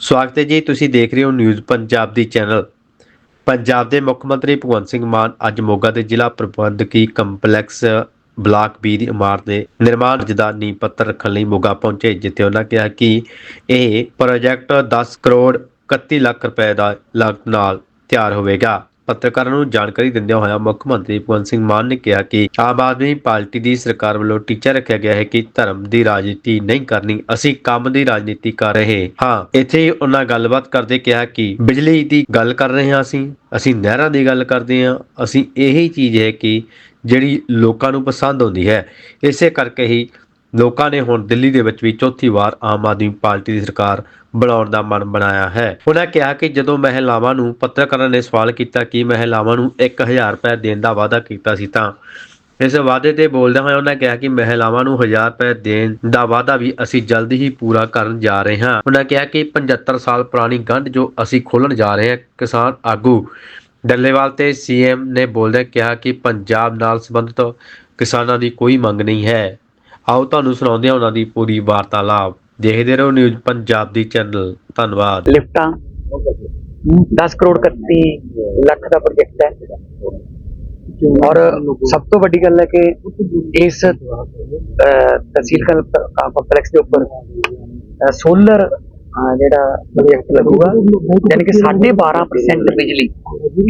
ਸਵਾਗਤ ਹੈ ਜੀ, ਤੁਸੀਂ ਦੇਖ ਰਹੇ ਹੋ ਨਿਊਜ਼ ਪੰਜਾਬ ਦੀ ਚੈਨਲ। ਪੰਜਾਬ ਦੇ ਮੁੱਖ ਮੰਤਰੀ ਭਗਵੰਤ ਸਿੰਘ ਮਾਨ ਅੱਜ ਮੋਗਾ ਦੇ ਜ਼ਿਲ੍ਹਾ ਪ੍ਰਬੰਧਕੀ ਕੰਪਲੈਕਸ ਬਲਾਕ ਬੀ ਦੀ ਇਮਾਰਤ ਦੇ ਨਿਰਮਾਣ ਕਾਰਜ ਦਾ ਨੀਂਹ ਪੱਥਰ ਰੱਖਣ ਲਈ ਮੋਗਾ ਪਹੁੰਚੇ, ਜਿੱਥੇ ਉਹਨਾਂ ਕਿਹਾ ਕਿ ਇਹ ਪ੍ਰੋਜੈਕਟ 10 ਕਰੋੜ 31 ਲੱਖ ਰੁਪਏ ਦਾ ਲਾਗਤ ਨਾਲ ਤਿਆਰ ਹੋਵੇਗਾ। ਪੱਤਰਕਾਰਾਂ ਨੂੰ ਜਾਣਕਾਰੀ ਦਿੰਦਿਆਂ ਹੋਇਆ ਮੁੱਖ ਮੰਤਰੀ ਭਗਵੰਤ ਸਿੰਘ ਮਾਨ ਨੇ ਕਿਹਾ ਕਿ ਆਮ ਆਦਮੀ ਪਾਰਟੀ ਦੀ ਸਰਕਾਰ ਵੱਲੋਂ ਟੀਚਾ ਰੱਖਿਆ ਗਿਆ ਹੈ ਕਿ ਧਰਮ ਦੀ ਰਾਜਨੀਤੀ ਨਹੀਂ ਕਰਨੀ, ਅਸੀਂ ਕੰਮ ਦੀ ਰਾਜਨੀਤੀ ਕਰ ਰਹੇ ਹਾਂ। ਇੱਥੇ ਹੀ ਉਹਨਾਂ ਗੱਲਬਾਤ ਕਰਦੇ ਕਿਹਾ ਕਿ ਬਿਜਲੀ ਦੀ ਗੱਲ ਕਰ ਰਹੇ ਹਾਂ ਅਸੀਂ ਅਸੀਂ ਨਹਿਰਾਂ ਦੀ ਗੱਲ ਕਰਦੇ ਹਾਂ, ਅਸੀਂ ਇਹੀ ਚੀਜ਼ ਹੈ ਕਿ ਜਿਹੜੀ ਲੋਕਾਂ ਨੂੰ ਪਸੰਦ ਆਉਂਦੀ ਹੈ। ਇਸੇ ਕਰਕੇ ਹੀ ਲੋਕਾਂ ਨੇ ਹੁਣ ਦਿੱਲੀ ਦੇ ਵਿੱਚ ਵੀ ਚੌਥੀ ਵਾਰ ਆਮ ਆਦਮੀ ਪਾਰਟੀ ਦੀ ਸਰਕਾਰ ਬਣਾਉਣ ਦਾ ਮਨ ਬਣਾਇਆ ਹੈ। ਉਹਨਾਂ ਕਿਹਾ ਕਿ ਜਦੋਂ ਮਹਿਲਾਵਾਂ ਨੂੰ ਪੱਤਰਕਾਰਾਂ ਨੇ ਸਵਾਲ ਕੀਤਾ ਕਿ ਮਹਿਲਾਵਾਂ ਨੂੰ 1000 ਰੁਪਏ ਦੇਣ ਦਾ ਵਾਅਦਾ ਕੀਤਾ ਸੀ ਤਾਂ ਇਸ ਵਾਅਦੇ ਤੇ ਬੋਲਦਿਆਂ ਹੋਇਆ ਉਹਨਾਂ ਕਿਹਾ ਕਿ ਮਹਿਲਾਵਾਂ ਨੂੰ 1000 ਰੁਪਏ ਦੇਣ ਦਾ ਵਾਅਦਾ ਵੀ ਅਸੀਂ ਜਲਦੀ ਹੀ ਪੂਰਾ ਕਰਨ ਜਾ ਰਹੇ ਹਾਂ। ਉਹਨਾਂ ਕਿਹਾ ਕਿ 75 ਸਾਲ ਪੁਰਾਣੀ ਗੰਢ ਜੋ ਅਸੀਂ ਖੋਲਣ ਜਾ ਰਹੇ ਹਾਂ, ਕਿਸਾਨ ਆਗੂ ਡੱਲੇਵਾਲ ਤੇ ਸੀਐਮ ਨੇ ਬੋਲਦਿਆਂ ਕਿਹਾ ਕਿ ਪੰਜਾਬ ਨਾਲ ਸੰਬੰਧਿਤ ਕਿਸਾਨਾਂ ਦੀ ਕੋਈ ਮੰਗ ਨਹੀਂ ਹੈ। ਆਓ ਤੁਹਾਨੂੰ ਸੁਣਾਉਂਦੇ ਹਾਂ ਉਹਨਾਂ ਦੀ ਪੂਰੀ ਵਾਰਤਾਲਾਪ। ਦੇਖਦੇ ਰਹੋ ਨਿਊਜ਼ ਪੰਜਾਬ ਦੀ ਚੈਨਲ। ਧੰਨਵਾਦ। ਲਿਫਟਾਂ। 10 ਕਰੋੜ 31 ਲੱਖ ਦਾ ਪ੍ਰੋਜੈਕਟ ਹੈ। ਔਰ ਸਭ ਤੋਂ ਵੱਡੀ ਗੱਲ ਹੈ ਕਿ ਇਸ ਤਹਿਸੀਲ ਕੰਪਲੈਕਸ ਦੇ ਉੱਪਰ ਸੋਲਰ ਜਿਹੜਾ ਪ੍ਰੋਜੈਕਟ ਲੱਗੂਗਾ, ਯਾਨੀ ਕਿ 12.5% ਬਿਜਲੀ,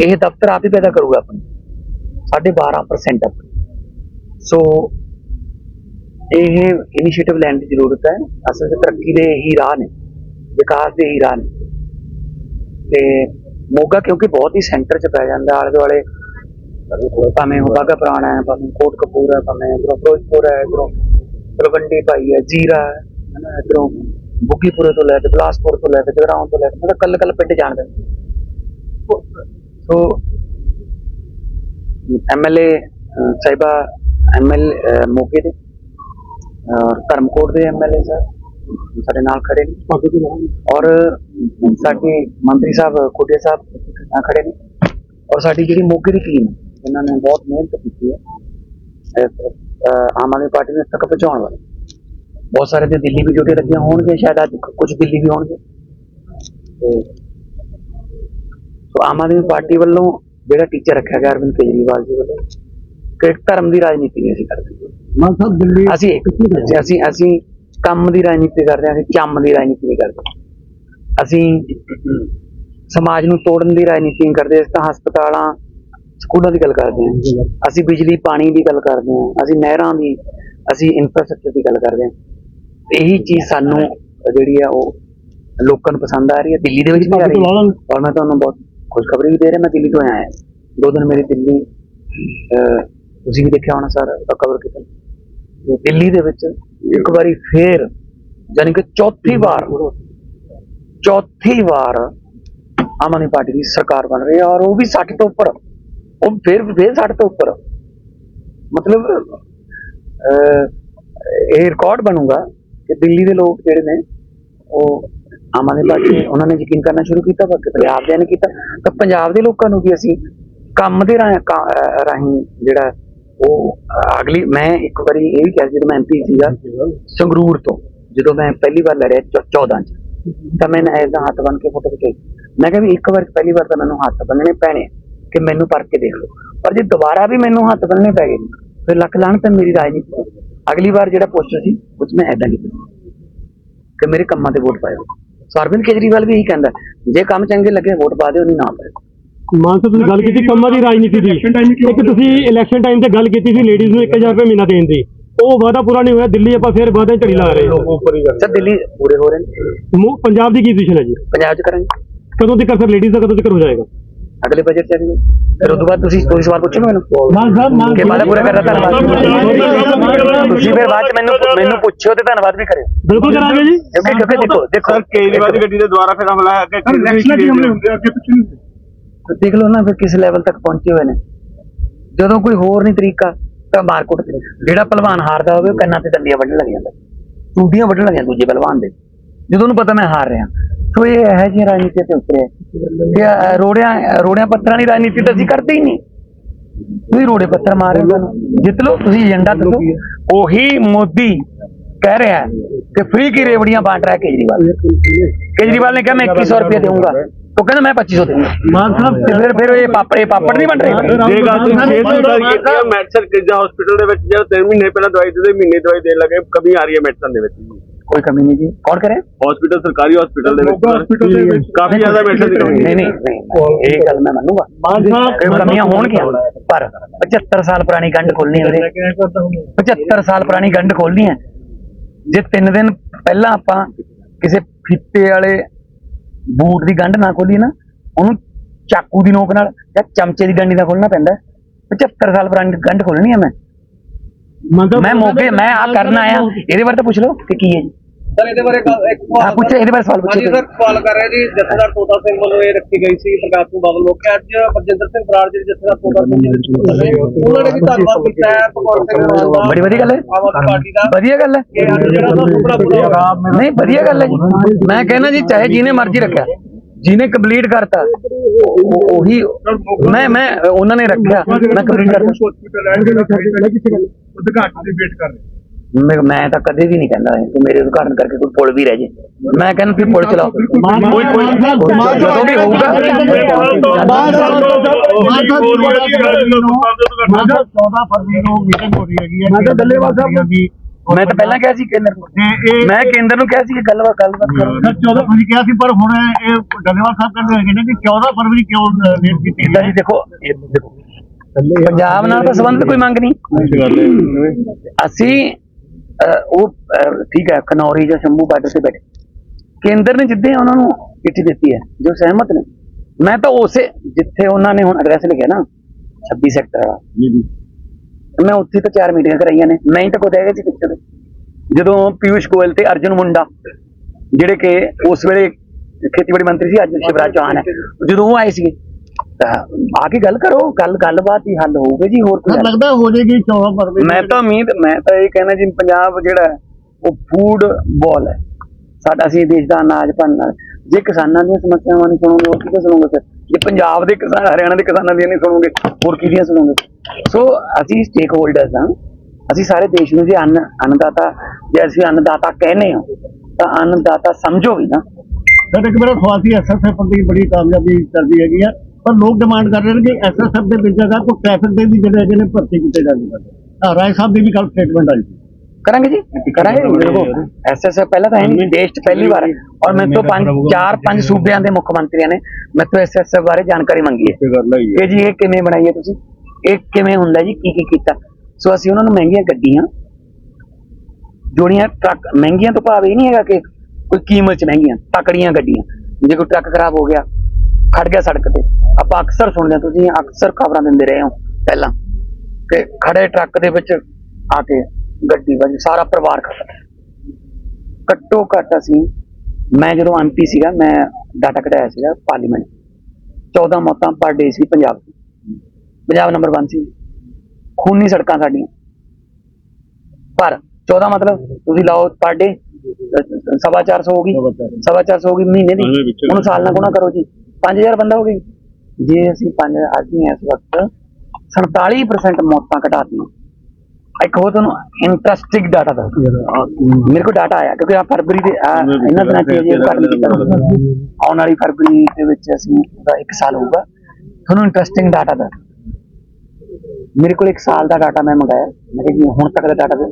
ਇਹ ਦਫ਼ਤਰ ਆਪ ਹੀ ਪੈਦਾ ਕਰੂਗਾ ਆਪਣੀ। 12.5% ਆਪਣੀ। ਸੋ ਇਹ ਇਨੀਸ਼ੀਏਟਿਵ ਲੈਣ ਦੀ ਜ਼ਰੂਰਤ ਹੈ। ਅਸਲ 'ਚ ਤਰੱਕੀ ਦੇ ਹੀ ਰਾਹ ਨੇ, ਵਿਕਾਸ ਦੇ ਹੀ ਰਾਹ ਨੇ। ਤੇ ਮੋਗਾ ਕਿਉਂਕਿ ਬਹੁਤ ਹੀ ਸੈਂਟਰ 'ਚ ਪੈ ਜਾਂਦਾ ਆਲੇ ਦੁਆਲੇ ਭਾਵੇਂ ਉਹ ਬਾਗਾ ਪੁਰਾਣਾ ਹੈ, ਭਾਵੇਂ ਕੋਟ ਕਪੂਰ ਹੈ, ਭਾਵੇਂ ਇਧਰੋਂ ਫਿਰੋਜ਼ਪੁਰ ਹੈ, ਇਧਰੋਂ ਤਲਵੰਡੀ ਭਾਈ ਹੈ, ਜੀਰਾ ਹੈ, ਹਨਾ, ਇਧਰੋਂ ਬੁੱਗੀਪੁਰੇ ਤੋਂ ਲੈ ਕੇ ਬਿਲਾਸਪੁਰ ਤੋਂ ਲੈ ਕੇ ਜਗਰਾਉਂ ਤੋਂ ਲੈ ਕੇ, ਮਤਲਬ ਕੱਲ ਕੱਲ ਪਿੰਡ ਜਾਣਦੇ ਸੋ ਐਮਐਲਏ ਸਾਹਿਬਾ ਐਮਐਲ ਮੋਗੇ ਦੇ ਔਰ ਧਰਮਕੋਟ ਦੇ ਐਮਐਲਏ ਸਾਹਿਬ ਸਾਡੇ ਨਾਲ ਖੜੇ ਨੇ। ਔਰ ਸਾਡੇ ਮੰਤਰੀ ਸਾਹਿਬ ਖੁੱਡੇ ਸਾਹਿਬ, ਨਾਲ ਖੜੇ ਨੇ। ਔਰ ਸਾਡੀ ਜਿਹੜੀ ਮੋਗੇ ਦੀ ਟੀਮ ਇਹਨਾਂ ਨੇ ਬਹੁਤ ਮਿਹਨਤ ਕੀਤੀ ਹੈ। ਆਮ ਆਦਮੀ ਪਾਰਟੀ ਨੂੰ ਇੱਥੇ ਤੱਕ ਪਹੁੰਚਾਉਣ ਵਾਲੇ। ਬਹੁਤ ਸਾਰੇ ਤੇ ਦਿੱਲੀ ਵੀ ਜੁੜੇ ਲੱਗੀਆਂ ਹੋਣਗੇ ਸ਼ਾਇਦ ਅੱਜ ਕੁਝ ਦਿੱਲੀ ਵੀ ਹੋਣਗੇ। ਤੇ, ਸੋ ਆਮ ਆਦਮੀ ਪਾਰਟੀ ਵੱਲੋਂ ਜਿਹੜਾ ਟੀਚਰ ਰੱਖਿਆ ਗਿਆ, ਅਰਵਿੰਦ ਕੇਜਰੀਵਾਲ ਜੀ ਵੱਲੋਂ, ਕਿ ਧਰਮ ਦੀ ਰਾਜਨੀਤੀ ਨਹੀਂ ਅਸੀਂ ਕਰਦੇ ਮਾਨ ਸਾਹਿਬ ਦਿੱਲੀ ਅਸੀਂ ਅਸੀਂ- ਅਸੀਂ ਅਸੀਂ ਕੰਮ ਦੀ ਰਾਜਨੀਤੀ ਕਰਦੇ ਹਾਂ ਅਸੀਂ ਚੰਮ ਦੀ ਰਾਜਨੀਤੀ ਨਹੀਂ ਕਰਦੇ। ਅਸੀਂ ਸਮਾਜ ਨੂੰ ਤੋੜਨ ਦੀ ਰਾਜਨੀਤੀ ਨਹੀਂ ਕਰਦੇ ਅਸੀਂ ਤਾਂ ਹਸਪਤਾਲਾਂ ਸਕੂਲਾਂ ਦੀ ਗੱਲ ਕਰਦੇ ਹਾਂ। ਅਸੀਂ ਬਿਜਲੀ ਪਾਣੀ ਦੀ ਗੱਲ ਕਰਦੇ ਹਾਂ ਅਸੀਂ ਨਹਿਰਾਂ ਦੀ ਅਸੀਂ ਇਨਫਰਾਸਟ੍ਰਕਚਰ ਦੀ ਗੱਲ ਕਰਦੇ ਹਾਂ। ਇਹੀ ਚੀਜ਼ ਸਾਨੂੰ ਜਿਹੜੀ ਆ ਉਹ ਲੋਕਾਂ ਨੂੰ ਪਸੰਦ ਆ ਰਹੀ ਹੈ। ਦਿੱਲੀ ਦੇ ਵਿੱਚ ਵੀ ਆ ਰਹੀ ਹੈ। ਔਰ ਮੈਂ ਤੁਹਾਨੂੰ ਬਹੁਤ ਖੁਸ਼ਖਬਰੀ ਵੀ ਦੇ ਰਿਹਾ ਮੈਂ ਦਿੱਲੀ ਤੋਂ ਆਇਆ ਹਾਂ। ਦੋ ਦਿਨ ਮੇਰੀ ਦਿੱਲੀ ਤੁਸੀਂ ਵੀ ਦੇਖਿਆ ਹੋਣਾ ਸਰ ਕਵਰ ਕੀਤਾ। ਦਿੱਲੀ ਦੇ ਵਿੱਚ ਇੱਕ ਵਾਰੀ ਫੇਰ ਯਾਨੀ ਕਿ ਚੌਥੀ ਵਾਰ ਚੌਥੀ ਵਾਰ ਆਮ ਆਦਮੀ ਪਾਰਟੀ ਦੀ ਸਰਕਾਰ ਬਣ ਰਹੀ ਹੈ ਔਰ ਉਹ ਵੀ 60 ਤੋਂ ਉੱਪਰ। ਉਹ ਫਿਰ ਫੇਰ 60 ਤੋਂ ਉੱਪਰ। ਮਤਲਬ ਇਹ ਰਿਕਾਰਡ ਬਣੂਗਾ ਕਿ ਦਿੱਲੀ ਦੇ ਲੋਕ ਜਿਹੜੇ ਨੇ ਉਹ ਆਮ ਆਦਮੀ ਪਾਰਟੀ ਉਹਨਾਂ ਨੇ ਯਕੀਨ ਕਰਨਾ ਸ਼ੁਰੂ ਕੀਤਾ ਬਾਕੀ ਪੰਜਾਬ ਦੇ ਨੇ ਕੀਤਾ। ਤਾਂ ਪੰਜਾਬ ਦੇ ਲੋਕਾਂ ਨੂੰ ਵੀ ਅਸੀਂ ਕੰਮ ਦੇ ਰਾਹੀਂ ਜਿਹੜਾ ਉਹ, ਅਗਲੀ, ਮੈਂ ਇੱਕ ਵਾਰੀ ਇਹ ਵੀ ਕਿਹਾ, ਜਦੋਂ ਮੈਂ ਐਮਪੀ ਸੀਗਾ, ਸੰਗਰੂਰ ਤੋਂ, ਜਦੋਂ ਮੈਂ ਪਹਿਲੀ ਵਾਰ ਲੜਿਆ 14 ਚ, ਤਾਂ ਮੈਂ ਐਦਾਂ ਹੱਥ ਬੰਨ ਕੇ ਫੋਟੋ ਖਿਚਾਈ। ਮੈਂ ਕਿਹਾ ਵੀ ਇੱਕ ਵਾਰ, ਪਹਿਲੀ ਵਾਰ ਤਾਂ ਮੈਨੂੰ ਹੱਥ ਬੰਨਣੇ ਪੈਣੇ ਆ, ਕਿ ਮੈਨੂੰ ਪਰ ਕੇ ਦੇਖ ਲਓ। ਪਰ ਜੇ ਦੁਬਾਰਾ ਵੀ ਮੈਨੂੰ ਹੱਥ ਬੰਨਣੇ ਪੈ ਗਏ, ਫਿਰ ਲੱਖ ਲਾਣ ਤਾਂ ਮੇਰੀ ਰਾਜਨੀਤੀ ਅਗਲੀ ਵਾਰ ਜਿਹੜਾ ਪੋਸਟਰ ਸੀ, ਉਸ ਮੈਂ ਐਦਾਂ ਕੀਤਾ, ਕਿ ਮੇਰੇ ਕੰਮਾਂ ਤੇ ਵੋਟ ਪਾਇਓ। ਸੋ ਅਰਵਿੰਦ ਕੇਜਰੀਵਾਲ ਵੀ ਇਹੀ ਕਹਿੰਦਾ, ਜੇ ਕੰਮ ਚੰਗੇ ਲੱਗੇ, ਵੋਟ ਪਾ ਦਿਓ, ਨਹੀਂ ਨਾ ਪਾਇਓ। ਮਾਨ ਸਾਹਿਬ ਤੁਸੀਂ ਗੱਲ ਕੀਤੀ ਕੰਮਾਂ ਦੀ ਰਾਜਨੀਤੀ ਦੀ। ਇੱਕ ਤੁਸੀਂ ਇਲੈਕਸ਼ਨ ਟਾਈਮ ਤੇ ਗੱਲ ਕੀਤੀ ਸੀ ਲੇਡੀਜ਼ ਨੂੰ 1000 ਰੁਪਏ ਮਹੀਨਾ ਦੇਣ ਦੀ। ਉਹ ਵਾਅਦਾ ਪੂਰਾ ਨਹੀਂ ਹੋਇਆ ਦਿੱਲੀ ਆਪਾਂ ਫਿਰ ਵਾਅਦੇ ਝੜੀ ਲਾ ਰਹੇ ਹਾਂ। ਸਰ ਦਿੱਲੀ ਪੂਰੇ ਹੋ ਰਹੇ ਨੇ? ਮੋ- ਪੰਜਾਬ ਦੀ ਕੀ ਪੋਜੀਸ਼ਨ ਹੈ ਜੀ? ਪੰਜਾਬ ਚ ਕਰਾਂਗੇ। ਕਦੋਂ ਤੱਕ ਸਰ ਲੇਡੀਜ਼ ਦਾ ਕਦੋਂ ਤੱਕ ਹੋ ਜਾਏਗਾ? ਅਗਲੇ ਬਜਟ ਚ ਫਿਰ ਉਸ ਤੋਂ ਬਾਅਦ ਤੁਸੀਂ ਕੋਈ ਸਵਾਲ ਪੁੱਛੋ ਮੈਨੂੰ? ਮਾਨ ਸਾਹਿਬ ਮਾਨ ਕਿ ਵਾਅਦਾ ਪੂਰਾ ਕਰਦਾ ਧੰਨਵਾਦ। ਤੁਸੀਂ ਫਿਰ ਬਾਅਦ ਚ ਮੈਨੂੰ ਮੈਨੂੰ ਪੁੱਛਿਓ ਤੇ ਧੰਨਵਾਦ ਵੀ ਕਰਿਓ। ਬਿਲਕੁਲ ਕਰਾਂਗੇ ਜੀ। ਕਿਉਂਕਿ ਕਿਉਂਕਿ ਦੇਖੋ ਦੇਖੋ। ਸਰ ਕੇਜਰੀਵਾਲ ਦੀ ਗੱਡੀ ਦੇ ਦੁਆਰਾ ਫਿਰ ਹਮਲਾ ਹੈ ਕਿ ਹਮਲੇ ਹੁੰਦੇ ਅੱਗੇ ਪਿੱਛੇ ਤੇ ਦੇਖ ਲਓ ਨਾ ਫਿਰ ਕਿਸ ਲੈਵਲ ਤੱਕ ਪਹੁੰਚੇ ਹੋਏ ਨੇ। ਜਦੋਂ ਕੋਈ ਹੋਰ ਨਹੀਂ ਤਰੀਕਾ, ਤਾਂ ਮਾਰਕੁੱਟ ਤੇ ਜਿਹੜਾ ਪਹਿਲਵਾਨ ਹਾਰਦਾ ਹੋਵੇ, ਉਹ ਕੰਨਾਂ ਤੇ ਦੰਦੀਆਂ ਵੱਢਣ ਲੱਗ ਜਾਂਦਾ। ਟੂਡੀਆਂ ਵੱਢਣ ਲੱਗ ਜਾਂਦਾ ਦੂਜੇ ਪਹਿਲਵਾਨ ਦੇ। ਜਦੋਂ ਉਹਨੂੰ ਪਤਾ ਮੈਂ ਹਾਰ ਰਿਹਾ। ਸੋ ਇਹ ਹੈ ਜੀ ਰਾਜਨੀਤੀ ਤੇ ਉਤਰਿਆ। ਕਿ ਰੋੜਿਆਂ ਰੋੜਿਆਂ ਪੱਤਰਾਂ ਦੀ ਰਾਜਨੀਤੀ ਤਾਂ ਅਸੀਂ ਕਰਦੇ ਹੀ ਨਹੀਂ। ਤੁਸੀਂ ਰੋੜੇ ਪੱਤਰ ਮਾਰ ਰਹੇ ਹੋ। ਜਿੱਤ ਲਓ, ਤੁਸੀਂ ਏਜੰਡਾ ਦੱਸੋ ਉਹੀ ਮੋਦੀ ਕਹਿ ਰਿਹਾ ਕਿ ਫ੍ਰੀ ਕੀ ਰੇਵੜੀਆਂ ਬਾਂਟ ਰਿਹਾ ਕੇਜਰੀਵਾਲ। ਕੇਜਰੀਵਾਲ ਨੇ ਕਿਹਾ, ਮੈਂ 2100 ਰੁਪਏ ਦੇਵਾਂਗਾ ਉਹ ਕਹਿੰਦਾ ਮੈਂ 2500 ਦੇਣਾ ਮਾਨ ਸਾਹਿਬ ਤੇ ਫਿਰ ਫਿਰ ਇਹ ਪਾਪੜੇ ਪਾਪੜ ਨਹੀਂ ਬਣ ਰਹੇ ਕੋਈ ਕਮੀ ਨਹੀਂ ਜੀ। ਕੌਣ ਕਰੇ ਹਸਪੀਟਲ ਸਰਕਾਰੀ ਹਸਪੀਟਲ ਦੇ ਵਿੱਚ ਕਾਫੀ ਜ਼ਿਆਦਾ ਮੈਡੀਸਨ ਦੀ ਕਮੀ ਨਹੀਂ ਨਹੀਂ ਇਹ ਗੱਲ ਮੈਂ ਮੰਨੂਗਾ। ਮਾਨ ਸਾਹਿਬ ਕਮੀਆਂ ਹੋਣਗੀਆਂ ਪਰ 75 ਸਾਲ ਪੁਰਾਣੀ ਗੰਢ ਖੋਲਣੀ ਹੈ 75 ਸਾਲ ਪੁਰਾਣੀ ਗੰਢ ਖੋਲਣੀ ਹੈ। ਜੇ 3 ਦਿਨ ਪਹਿਲਾਂ ਆਪਾਂ ਕਿਸੇ ਫੀਤੇ ਵਾਲੇ ਬੂਟ ਦੀ ਗੰਢ ਨਾ ਖੋਲੀ ਨਾ ਉਹਨੂੰ ਚਾਕੂ ਦੀ ਨੋਕ ਨਾਲ ਜਾਂ ਚਮਚੇ ਦੀ ਡੰਡੀ ਨਾਲ ਖੋਲਣਾ ਪੈਂਦਾ। ਹੈ। 75 ਸਾਲ ਪੁਰਾਣੀ ਗੰਢ ਖੋਲਣੀ ਹੈ ਮੈਂ। ਮੈਂ ਮੋਗੇ ਮੈਂ ਆ ਕਰਨ ਆਇਆ। ਇਹਦੇ ਬਾਰੇ ਤਾਂ ਪੁੱਛ ਲਓ ਕਿ ਕੀ ਹੈ ਜੀ। ਸਰ ਇਹਦੇ ਬਾਰੇ ਗੱਲ- ਇੱਕ ਹਾਂ ਪੁੱਛੋ ਇਹਦੇ ਬਾਰੇ ਸਵਾਲ ਪੁੱਛੋ ਹਾਂਜੀ ਸਰ ਸਵਾਲ ਕਰ ਰਿਹਾ ਜੀ ਜਥੇਦਾਰ ਤੋਤਾ ਸਿੰਘ ਵੱਲੋਂ ਇਹ ਰੱਖੀ ਗਈ ਸੀ ਪ੍ਰਕਾਸ਼ ਸਿੰਘ ਬਾਦਲ ਲੋਕ ਅੱਜ ਬਰਜਿੰਦਰ ਸਿੰਘ ਬਰਾੜ ਜੀ ਜਥੇਦਾਰ ਤੋਤਾ ਸਿੰਘ ਜੀ। ਦੇ ਨੇ, ਉਹਨਾਂ ਨੇ ਵੀ ਧੰਨਵਾਦ ਕੀਤਾ ਹੈ ਭਗਵੰਤ ਸਿੰਘ ਮਾਨ ਦਾ। ਬੜੀ ਵਧੀਆ ਗੱਲ ਹੈ। ਆਮ ਆਦਮੀ ਪਾਰਟੀ ਦਾ। ਵਧੀਆ ਗੱਲ ਹੈ। ਕਿ ਅੱਜ ਜਿਹੜਾ ਉਹਦਾ ਸੁਪਨਾ ਪੂਰਾ ਹੋ। ਗਿਆ ਨਹੀਂ ਵਧੀਆ ਗੱਲ ਹੈ। ਜੀ ਮੈਂ ਕਹਿੰਦਾ ਜੀ ਚਾਹੇ ਜਿਹਨੇ ਮਰਜ਼ੀ ਰੱਖਿਆ ਜਿਹਨੇ ਕੰਪਲੀਟ ਕਰਤਾ ਉਹ- ਉਹੀ ਮੈਂ ਮੈਂ ਉਹਨਾਂ ਨੇ ਰੱਖਿਆ। ਮੈਂ ਕੰਪਲੀਟ ਕਰਤਾ। ਉਦਘਾਟਨ ਦੀ ਵੇਟ ਕਰ ਰਹੇ। ਮੈਂ ਮੈਂ ਤਾਂ ਕਦੇ ਵੀ ਨਹੀਂ ਕਹਿੰਦਾ ਕਿ ਮੇਰੇ ਉਦਘਾਟਨ ਕਰਕੇ ਕੋਈ ਪੁਲ ਵੀ ਰਹਿ ਜੇ ਮੈਂ ਕਹਿੰਦਾ ਤੁਸੀਂ ਪੁਲ ਚਲਾਓ ਕੋਈ ਕੋਈ ਜਦੋਂ ਵੀ ਹੋਊਗਾ ਮਾਨ ਸਾਹਿਬ 14 ਫਰਵਰੀ ਨੂੰ ਮੀਟਿੰਗ ਹੋ ਰਹੀ ਹੈਗੀ ਹੈ ਮੈਂ ਤਾਂ ਡੱਲੇਵਾਲ ਸਾਹਿਬ ਦੀ ਮੈਂ ਤਾਂ ਪਹਿਲਾਂ ਕਿਹਾ ਸੀ ਕੇਂਦਰ ਨੂੰ ਮੈਂ ਕੇਂਦਰ ਨੂੰ ਕਿਹਾ ਸੀ ਕਿ ਗੱਲਬਾਤ ਗੱਲਬਾਤ ਕਰੋ ਸਰ 14 ਫਰਵਰੀ ਕਿਹਾ ਸੀ ਪਰ ਹੁਣ ਇਹ ਡੱਲੇਵਾਲ ਸਾਹਿਬ ਕਹਿੰਦੇ ਹੈਗੇ ਨੇ ਕਿ 14 ਫਰਵਰੀ ਕਿਉਂ ਲੇਟ ਕੀਤੀ ਜੀ ਦੇਖੋ ਇਹ ਦੇਖੋ ਪੰਜਾਬ ਨਾਲ ਤਾਂ ਸੰਬੰਧ ਕੋਈ ਮੰਗ ਨਹੀਂ ਅਸੀਂ ਉਹ ਠੀਕ ਹੈ ਖਨੌਰੀ ਜਾਂ ਸ਼ੰਭੂ ਬਾਰਡਰ ਤੇ ਬੈਠੇ। ਕੇਂਦਰ ਨੇ ਜਿੱਦੇ ਉਹਨਾਂ ਨੂੰ ਚਿੱਠੀ ਦਿੱਤੀ ਹੈ ਜੋ ਸਹਿਮਤ ਨੇ। ਮੈਂ ਤਾਂ ਉਸੇ ਜਿੱਥੇ ਉਹਨਾਂ ਨੇ ਹੁਣ ਐਡਰੈਸ ਲਿਖਿਆ ਨਾ 26 ਸੈਕਟਰ ਵਾਲਾ। ਮੈਂ ਉੱਥੇ ਤਾਂ ਚਾਰ ਮੀਟਿੰਗਾਂ ਕਰਾਈਆਂ ਨੇ। ਮੈਂ ਹੀ ਤਾਂ ਕੋਦੇ ਹੈਗਾ ਸੀ ਪਿੱਛੇ ਤੇ। ਜਦੋਂ ਪਿਊਸ਼ ਗੋਇਲ ਤੇ ਅਰਜੁਨ ਮੁੰਡਾ ਜਿਹੜੇ ਕਿ ਉਸ ਵੇਲੇ ਖੇਤੀਬਾੜੀ ਮੰਤਰੀ ਸੀ ਅੱਜ ਸ਼ਿਵਰਾਜ ਚੌਹਾਨ ਹੈ ਜਦੋਂ ਉਹ ਆਏ ਸੀਗੇ ਤਾਂ ਆ ਕੇ ਗੱਲ ਕਰੋ ਗੱਲ ਗੱਲਬਾਤ ਹੀ ਹੱਲ ਹੋਊਗੀ ਜੀ ਹੋਰ ਕੋਈ ਹੱਲ ਲੱਗਦਾ ਹੋ ਜਾਏਗੀ 14 ਫਰਵਰੀ ਮੈਂ ਤਾਂ ਉਮੀਦ ਮੈਂ ਤਾਂ ਇਹ ਕਹਿਣਾ ਜੀ ਪੰਜਾਬ ਜਿਹੜਾ ਹੈ, ਉਹ ਫੂਡ ਬਾਲ ਹੈ। ਸਾਡਾ ਅਸੀਂ ਦੇਸ਼ ਦਾ ਅਨਾਜ ਭੰਨਣਾ ਜੇ ਕਿਸਾਨਾਂ ਦੀਆਂ ਸਮੱਸਿਆਵਾਂ ਨਹੀਂ ਸੁਣੋਗੇ ਹੋਰ ਕਿਹਦੇ ਸੁਣੋਗੇ ਫਿਰ? ਜੇ ਪੰਜਾਬ ਦੇ ਕਿਸਾਨ ਹਰਿਆਣਾ ਦੇ ਕਿਸਾਨਾਂ ਦੀਆਂ ਨਹੀਂ ਸੁਣੋਗੇ ਹੋਰ ਕਿਹਦੀਆਂ ਸੁਣੋਗੇ? ਸੋ ਅਸੀਂ ਸਟੇਕ ਹੋਲਡਰਸ ਹਾਂ। ਅਸੀਂ ਸਾਰੇ ਦੇਸ਼ ਨੂੰ ਜੇ ਅੰਨ ਅੰਨਦਾਤਾ ਜੇ ਅਸੀਂ ਅੰਨਦਾਤਾ ਕਹਿੰਦੇ ਹਾਂ ਤਾਂ ਅੰਨਦਾਤਾ ਸਮਝੋ ਵੀ ਨਾ। ਸਰ ਇੱਕ ਮੇਰਾ ਸੀ ਐਸਐਸਐਫ ਦੀ ਬੜੀ ਕਾਮਯਾਬੀ ਚੱਲਦੀ ਹੈਗੀ ਆ। ਪਰ ਲੋਕ ਡਿਮਾਂਡ ਕਰ ਰਹੇ ਨੇ ਕਿ ਐਸਐਸਐਫ ਦੇ ਵਿੱਚ ਜਗ੍ਹਾ ਕੋਈ ਟ੍ਰੈਫਿਕ ਦੇ ਵੀ ਜਿਹੜੇ ਹੈਗੇ ਨੇ ਭਰਤੀ ਕੀਤੇ ਜਾਂਦੇ ਨੇ। ਰਾਏ ਸਾਹਿਬ ਦੀ ਵੀ ਕੱਲ ਸਟੇਟਮੈਂਟ ਆਈ ਸੀ। ਕਰਾਂਗੇ ਜੀ? ਕਰਾਂਗੇ ਦੇਖੋ ਐਸਐਸਐਫ ਪਹਿਲਾਂ ਤਾਂ ਹੈ ਨਹੀਂ ਦੇਸ਼ 'ਚ ਪਹਿਲੀ ਵਾਰ। ਹੈ ਔਰ ਮੇਰੇ ਤੋਂ ਪੰਜ ਚਾਰ ਪੰਜ ਸੂਬਿਆਂ ਦੇ ਮੁੱਖ ਮੰਤਰੀਆਂ ਨੇ ਮੇਰੇ ਤੋਂ ਐਸਐਸਐਫ ਬਾਰੇ ਜਾਣਕਾਰੀ ਮੰਗੀ ਹੈ। ਕਿ ਜੀ ਇਹ ਕਿਵੇਂ ਬਣਾਈ ਹੈ ਤੁਸੀਂ? ਇਹ ਕਿਵੇਂ ਹੁੰਦਾ ਜੀ? ਕੀ ਕੀ ਕੀਤਾ? ਸੋ ਅਸੀਂ ਉਹਨਾਂ ਨੂੰ ਮਹਿੰਗੀਆਂ ਗੱਡੀਆਂ ਜੋੜੀਆਂ ਟਰੱਕ ਮਹਿੰਗੀਆਂ ਤੋਂ ਭਾਵ ਇਹ ਨਹੀਂ ਹੈਗਾ ਕਿ ਕੋਈ ਕੀਮਤ 'ਚ ਮਹਿੰਗੀਆਂ ਤਕੜੀਆਂ ਗੱਡੀਆਂ। ਜੇ ਕੋਈ ਟਰੱਕ ਖਰਾਬ ਹੋ ਗਿਆ ਖੜ ਗਿਆ ਸੜਕ ਤੇ ਆਪਾਂ ਅਕਸਰ ਸੁਣਦੇ ਹਾਂ ਤੁਸੀਂ ਅਕਸਰ ਖਬਰਾਂ ਦਿੰਦੇ ਰਹੇ ਹੋ ਪਹਿਲਾਂ ਕਿ ਖੜੇ ਟਰੱਕ ਦੇ ਵਿੱਚ ਆ ਕੇ ਗੱਡੀ ਵੱਜ ਸਾਰਾ ਪਰਿਵਾਰ ਖੜਾ ਘੱਟੋ ਘੱਟ ਅਸੀਂ ਮੈਂ ਜਦੋਂ ਐਮਪੀ ਸੀਗਾ ਮੈਂ ਡਾਟਾ ਕਢਾਇਆ ਸੀਗਾ ਪਾਰਲੀਮੈਂਟ 14 ਮੌਤਾਂ ਪਰ ਡੇ ਸੀ ਪੰਜਾਬ 'ਚ ਪੰਜਾਬ ਨੰਬਰ 1 ਸੀ। ਖੂਨੀ ਸੜਕਾਂ ਸਾਡੀਆਂ। ਪਰ 14 ਮਤਲਬ ਤੁਸੀਂ ਲਾਓ ਪਰ ਡੇ ਸਵਾ 400 ਹੋ ਗਈ। ਸਵਾ 400 ਹੋ ਗਈ ਮਹੀਨੇ ਦੀ। ਉਹਨੂੰ ਸਾਲ ਨਾਲ ਗੁਣਾ ਕਰੋ ਜੀ। 5000 ਬੰਦਾ ਹੋ ਗਈ ਜੇ ਅਸੀਂ 5 ਅੱਜ ਹੀ ਇਸ ਵਕਤ 47% ਮੌਤਾਂ ਘਟਾਤੀਆਂ। ਇੱਕ ਹੋਰ ਤੁਹਾਨੂੰ ਇੰਟਰਸਟਿੰਗ ਡਾਟਾ ਦੱਸ ਮੇਰੇ ਕੋਲ ਡਾਟਾ ਆਇਆ ਕਿਉਂਕਿ ਆ ਫਰਵਰੀ ਦੇ ਇਹਨਾਂ ਦਿਨਾਂ ਚ ਜੇ ਉਦਘਾਟਨ ਕੀਤਾ ਆਉਣ ਵਾਲੀ ਫਰਵਰੀ ਦੇ ਵਿੱਚ ਅਸੀਂ ਉਹਦਾ 1 ਸਾਲ ਹੋਊਗਾ। ਤੁਹਾਨੂੰ ਇੰਟਰਸਟਿੰਗ ਡਾਟਾ ਦੱਸ। ਮੇਰੇ ਕੋਲ 1 ਸਾਲ ਦਾ ਡਾਟਾ ਮੈਂ ਮੰਗਾਇਆ। ਮੈਂ ਜੀ ਹੁਣ ਤੱਕ ਦਾ ਡਾਟਾ ਦੇ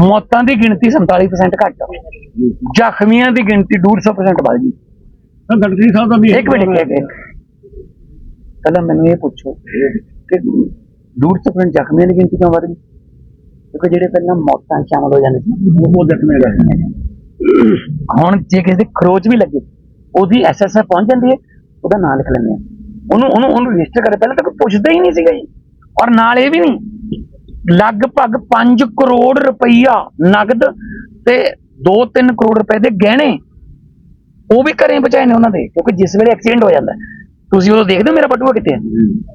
ਮੌਤਾਂ ਦੀ ਗਿਣਤੀ 47% ਘੱਟ। ਜ਼ਖਮੀਆਂ ਦੀ ਗਿਣਤੀ 150% ਵੱਧ ਗਈ। ਸਰ ਗਡਕਰੀ ਸਾਹਿਬ ਦਾ ਵੀ ਇੱਕ ਮਿੰਟ ਇੱਕ ਪਹਿਲਾਂ ਮੈਨੂੰ ਇਹ ਪੁੱਛੋ ਕਿ 150% ਜ਼ਖਮੀਆਂ ਦੀ ਗਿਣਤੀ ਕਿਉਂ ਵੱਧ ਗਈ? ਕਿਉਂਕਿ ਜਿਹੜੇ ਪਹਿਲਾਂ ਮੌਤਾਂ 'ਚ ਸ਼ਾਮਲ ਹੋ ਜਾਂਦੇ ਸੀ, ਉਹ ਦੇਖਣੇ ਦਾ ਹੁਣ ਜੇ ਕਿਸੇ ਦੇ ਖਰੋਚ ਵੀ ਲੱਗੇ, ਉਹਦੀ ਐਸਐਸਐਫ ਪਹੁੰਚ ਜਾਂਦੀ ਹੈ, ਉਹਦਾ ਨਾਂ ਲਿਖ ਲੈਂਦੇ ਆ ਉਹਨੂੰ ਉਹਨੂੰ ਉਹਨੂੰ ਰਜਿਸਟਰ ਕਰੇ, ਪਹਿਲਾਂ ਤਾਂ ਕੋਈ ਪੁੱਛਦਾ ਹੀ ਨਹੀਂ ਸੀਗਾ ਜੀ। ਔਰ ਨਾਲ ਇਹ ਵੀ ਨਹੀਂ, ਲਗਭਗ 5 ਕਰੋੜ ਰੁਪਈਆ ਨਗਦ ਤੇ 2-3 ਕਰੋੜ ਰੁਪਏ ਦੇ ਗਹਿਣੇ ਉਹ ਵੀ ਘਰੇ ਬਚਾਏ ਨੇ ਉਹਨਾਂ ਦੇ, ਕਿਉਂਕਿ ਜਿਸ ਵੇਲੇ ਐਕਸੀਡੈਂਟ ਹੋ ਜਾਂਦਾ ਤੁਸੀਂ ਉਦੋਂ ਦੇਖਦੇ ਹੋ ਮੇਰਾ ਬਟੂਆ ਕਿੱਥੇ ਹੈ?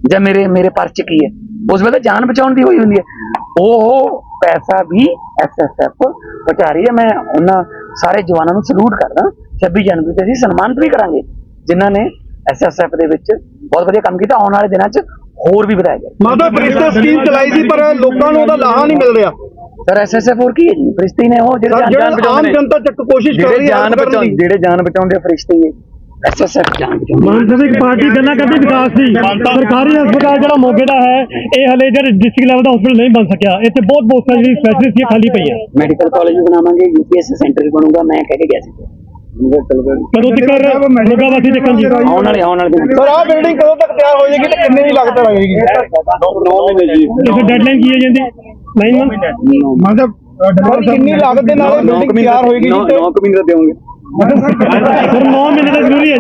ਜਾਂ ਮੇਰੇ ਮੇਰੇ ਪਰਸ 'ਚ ਕੀ ਹੈ? ਉਸ ਵੇਲੇ ਜਾਨ ਬਚਾਉਣ ਦੀ ਹੋਈ ਹੁੰਦੀ ਹੈ। ਉਹ ਪੈਸਾ ਵੀ ਐਸਐਸਐਫ ਬਚਾ ਰਹੀ ਹੈ। ਮੈਂ ਉਹਨਾਂ ਸਾਰੇ ਜਵਾਨਾਂ ਨੂੰ ਸਲੂਟ ਕਰਦਾ। 26 ਜਨਵਰੀ ਤੇ ਅਸੀਂ ਸਨਮਾਨਿਤ ਵੀ ਕਰਾਂਗੇ। ਜਿਨ੍ਹਾਂ ਨੇ ਐਸਐਸਐਫ ਦੇ ਵਿੱਚ ਬਹੁਤ ਵਧੀਆ ਕੰਮ ਕੀਤਾ। ਆਉਣ ਵਾਲੇ ਦਿਨਾਂ 'ਚ ਹੋਰ ਵੀ ਵਧਾਇਆ ਜਾਏ ਮਾਤਾ ਪ੍ਰਿਸ਼ਤਾ ਸਕੀਮ ਚਲਾਈ ਸੀ ਪਰ ਲੋਕਾਂ ਨੂੰ ਉਹਦਾ ਲਾਹਾ ਨਹੀਂ ਮਿਲ ਰਿਹਾ। ਸਰ ਐਸਐਸਐਫ ਹੋਰ ਕੀ ਹੈ ਜੀ? ਫਰਿਸ਼ਤੇ ਨੇ ਉਹ ਜਿਹੜੇ ਜਾਨ- ਜਾਨ ਬਚਾਉਂਦੇ ਨੇ। ਜਨਤਾ ਚੱਕ ਕੋਸ਼ਿਸ਼ ਕਰ ਜਿਹੜੇ ਰਹੀ ਹੈ ਜਾਨ ਬਚਾਉਂਦੇ ਜਿਹੜੇ ਜਾਨ ਬਚਾਉਂਦੇ ਆ ਫਰਿਸ਼ਤੇ ਹੀ। ਐਸਐਸਐਫ ਜਾਨ ਬਚਾਉਂਦੇ ਮਾਨਸਿਕ ਪਾਰਟੀ ਗੱਲਾਂ ਕਰਦੀ ਵਿਕਾਸ ਦੀ ਸਰਕਾਰੀ ਹਸਪਤਾਲ ਜਿਹੜਾ ਮੋਗੇ ਦਾ ਹੈ ਇਹ ਹਲੇ ਜਿਹੜਾ ਡਿਸਟ੍ਰਿਕਟ ਲੈਵਲ ਦਾ ਹਸਪਤਾਲ ਨਹੀਂ ਬਣ ਸਕਿਆ। ਇੱਥੇ ਬਹੁਤ ਪੋਸਟਾਂ ਜਿਹੜੀ ਸਪੈਸ਼ਲਿਸਟ ਦੀਆਂ ਖਾਲੀ ਪਈਆਂ। ਮੈਡੀਕਲ ਕਾਲਜ ਵੀ ਬਣਾਵਾਂਗੇ ਯੂਪੀਐਸ ਸੈਂਟਰ ਵੀ ਬਣੂਗਾ ਮੈਂ ਕਹਿ ਕੇ ਗਿਆ ਸੀ। ਕਦੋਂ ਤੱਕ ਮੋਗਾ ਵਾਸੀ ਦੇਖਣ ਜੀ ਆਉਣ ਵਾਲੇ ਆਉਣ ਵਾਲੇ ਸਰ ਆਹ ਬਿਲਡਿੰਗ ਕਦੋਂ ਤੱਕ ਤਿਆਰ ਹੋ ਜਾਏਗੀ ਤੇ ਕਿੰਨੇ ਦੀ ਲਾਗਤ ਲੱਗੇਗੀ? 9 ਮਹੀਨੇ ਜੀ। ਇਸ ਡੈਡਲਾਈਨ ਕੀ ਹੈ ਜਾਂਦੀ 9 ਮੰਥ ਮਤਲਬ ਸਰ ਕਿੰਨੀ ਲਾਗਤ ਦੇ ਨਾਲ ਬਿਲਡਿੰਗ ਤਿਆਰ ਹੋਏਗੀ ਜੀ ਤੇ ਮਹੀਨੇ ਦਾ ਦੇਵਾਂਗੇ ਸਰ 9 ਮਹੀਨੇ ਤਾਂ ਜ਼ਰੂਰੀ ਹੈ।